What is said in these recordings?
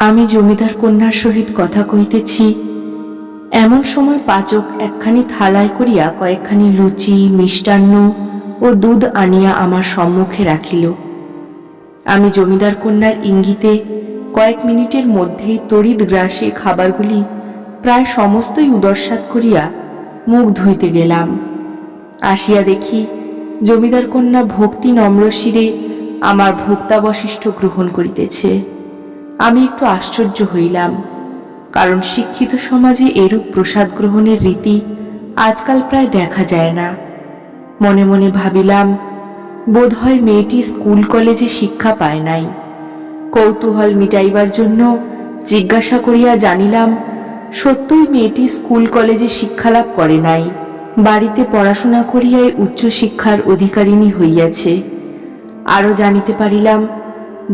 আমি জমিদার কন্যার সহিত কথা কহিতেছি, এমন সময় পাচক একখানি থালায় করিয়া কয়েকখানি লুচি, মিষ্টান্ন ও দুধ আনিয়া আমার সম্মুখে রাখিল। আমি জমিদার কন্যার ইঙ্গিতে কয়েক মিনিটের মধ্যেই তড়িৎ গ্রাসে খাবারগুলি প্রায় সমস্তই উদরসাত করিয়া মুখ ধুইতে গেলাম। আসিয়া দেখি জমিদার কন্যা ভক্তি নম্র শিরে আমার ভোক্তাবশিষ্ট গ্রহণ করিতেছে। আমি একটু আশ্চর্য হইলাম, কারণ শিক্ষিত সমাজে এরূপ প্রসাদ গ্রহণের রীতি আজকাল প্রায় দেখা যায় না। মনে মনে ভাবিলাম বোধহয় মেয়েটি স্কুল কলেজে শিক্ষা পায় নাই। কৌতূহল মিটাইবার জন্য জিজ্ঞাসা করিয়া জানিলাম, সত্যই মেয়েটি স্কুল কলেজে শিক্ষালাভ করে নাই। বাড়িতে পড়াশোনা করিয়াই উচ্চশিক্ষার অধিকারিণী হইয়াছে। আরও জানিতে পারিলাম,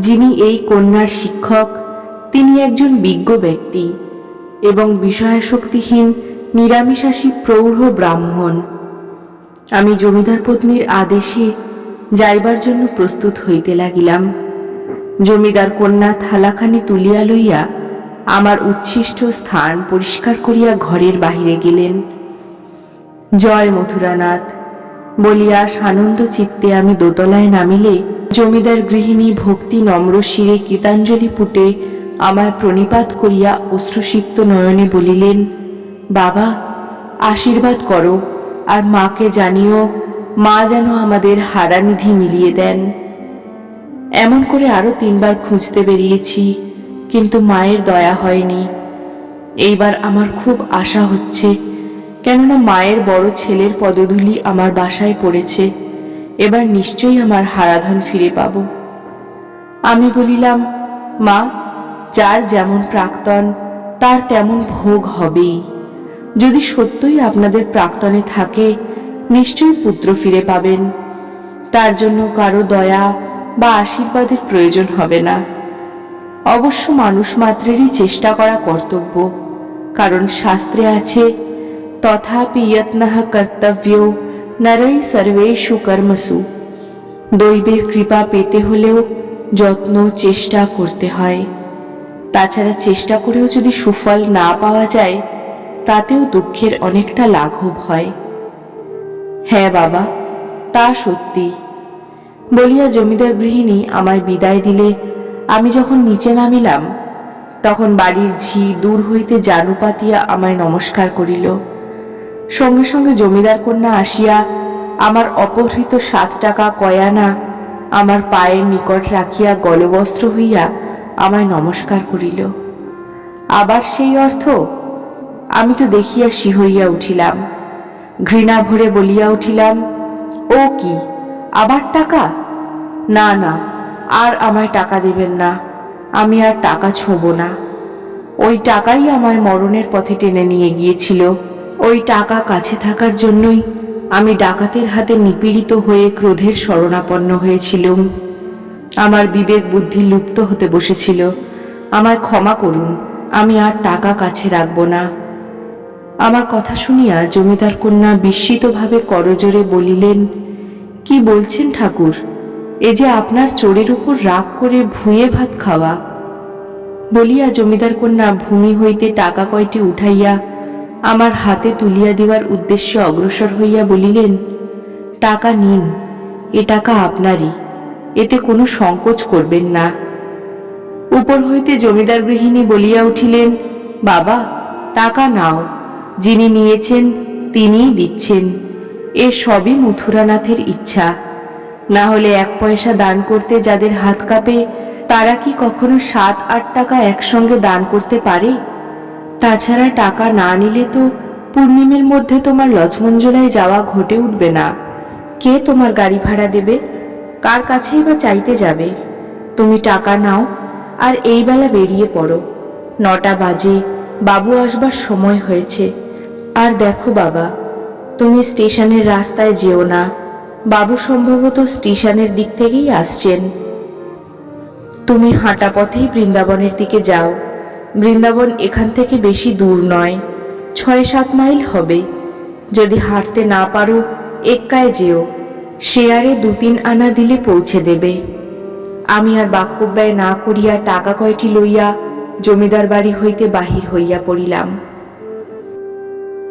যিনি এই কন্যার শিক্ষক তিনি একজন বিজ্ঞ ব্যক্তি এবং বিষয়াসক্তিহীন নিরামিষাসী প্রৌঢ় ব্রাহ্মণ। আমি জমিদার পত্নীর আদেশে যাইবার জন্য প্রস্তুত হইতে লাগিলাম। জমিদার কন্যা থালাখানি তুলিয়া লইয়া আমার উচ্ছিষ্ট স্থান পরিষ্কার করিয়া ঘরের বাহিরে গেলেন। জয় মথুরানাথ, বলিয়া সানন্দ চিত্তে আমি দোতলায় নামিলে জমিদার গৃহিণী ভক্তি নম্র শিরে কৃতাঞ্জলি পুটে আমায় প্রণিপাত করিয়া অশ্রুসিক্ত নয়নে বলিলেন, বাবা, আশীর্বাদ করো, আর মাকে জানিও, মা যেন আমাদের হারানিধি মিলিয়ে দেন। এমন করে আরও তিনবার খুঁজতে বেরিয়েছি, কিন্তু মায়ের দয়া হয়নি। এইবার আমার খুব আশা হচ্ছে, কেননা মায়ের বড় ছেলের পদধূলি আমার বাসায় পড়েছে, এবার নিশ্চয়ই আমার হারাধন ফিরে পাব। আমি বলিলাম, মা যার যেমন প্রাক্তন, তার তেমন ভোগ হবেই। যদি সত্যই আপনাদের প্রাক্তনে থাকে, নিশ্চয়ই পুত্র ফিরে পাবেন। তার জন্য কারও দয়া বা আশীর্বাদের প্রয়োজন হবে না। অবশ্য মানুষ মাত্রেরই চেষ্টা করা কর্তব্য, কারণ শাস্ত্রে আছে, তথাপি যত্নঃ কর্তব্য নরৈ সর্বেষু কর্মসু। দৈবের কৃপা পেতে হলেও যত্ন, চেষ্টা করতে হয়। তাছাড়া চেষ্টা করেও যদি সুফল না পাওয়া যায়, তাতেও দুঃখের অনেকটা লাঘব হয়। হ্যাঁ বাবা, তা সত্যি। বলিয়া জমিদার গৃহিণী আমায় বিদায় দিলে, আমি যখন নিচে নামিলাম, তখন বাড়ির ঝি দূর হইতে জানু পাতিয়া আমায় নমস্কার করিল। সঙ্গে সঙ্গে জমিদার কন্যা আসিয়া আমার অপহৃত সাত টাকা কয়ানা আমার পায়ের নিকট রাখিয়া গলবস্ত্র হইয়া আমায় নমস্কার করিল। আবার সেই অর্থ? আমি তো দেখিয়া শিহরিয়া উঠিলাম। ঘৃণা ভরে বলিয়া উঠিলাম, ও কি, আবার টাকা? না না, আর আমায় টাকা দেবেন না, আমি আর টাকা ছোঁব না। ওই টাকাই আমায় মরণের পথে টেনে নিয়ে গিয়েছিল। ওই টাকা কাছে থাকার জন্যই আমি ডাকাতের হাতে নিপীড়িত হয়ে ক্রোধের শরণাপন্ন হয়েছিলুম। আমার বিবেক বুদ্ধি লুপ্ত হতে বসেছিল। আমায় ক্ষমা করুন, আমি আর টাকা কাছে রাখব না। আমার কথা শুনিয়া জমিদার কন্যা বিস্মিতভাবে করজোরে বলিলেন, কি বলছেন ঠাকুর? এ যে আপনার চোরের উপর রাগ করে ভুঁয়ে ভাত খাওয়া। বলিয়া জমিদার কন্যা ভূমি হইতে টাকা কয়টি উঠাইয়া আমার হাতে তুলিয়া দেওয়ার উদ্দেশ্যে অগ্রসর হইয়া বলিলেন, টাকা নিন, এ টাকা আপনারই। এতে কোনো সংকোচ করবেন না। উপর হইতে জমিদার গৃহিণী বলিয়া উঠিলেন, বাবা, টাকা নাও। যিনি নিয়েছেন, তিনিই দিচ্ছেন। এ সবই মথুরানাথের ইচ্ছা। না হলে এক পয়সা দান করতে যাদের হাত কাঁপে, তারা কি কখনো সাত, আট টাকা একসঙ্গে দান করতে পারে? তাছাড়া টাকা না নিলে তো পূর্ণিমের মধ্যে তোমার লক্ষ্মণজোলায় যাওয়া ঘটে উঠবে না। কে তোমার গাড়ি ভাড়া দেবে? কার কাছেই বা চাইতে যাবে? তুমি টাকা নাও আর এই বেলা বেরিয়ে পড়ো। নটা বাজে, বাবু আসবার সময় হয়েছে। আর দেখো বাবা, তুমি স্টেশনের রাস্তায় যেও না। বাবু সম্ভবত স্টেশনের দিক থেকেই আসছেন। তুমি হাঁটা পথেই বৃন্দাবনের দিকে যাও। বৃন্দাবন এখান থেকে বেশি দূর নয়, ছয় সাত মাইল হবে। যদি হাঁটতে না পারো, এক্কায় যেও। শেয়ারে দু তিন আনা দিলে পৌঁছে দেবে। আমি আর বাক্যব্যয় না করিয়া টাকা কয়টি লইয়া জমিদার বাড়ি হইতে বাহির হইয়া পড়িলাম।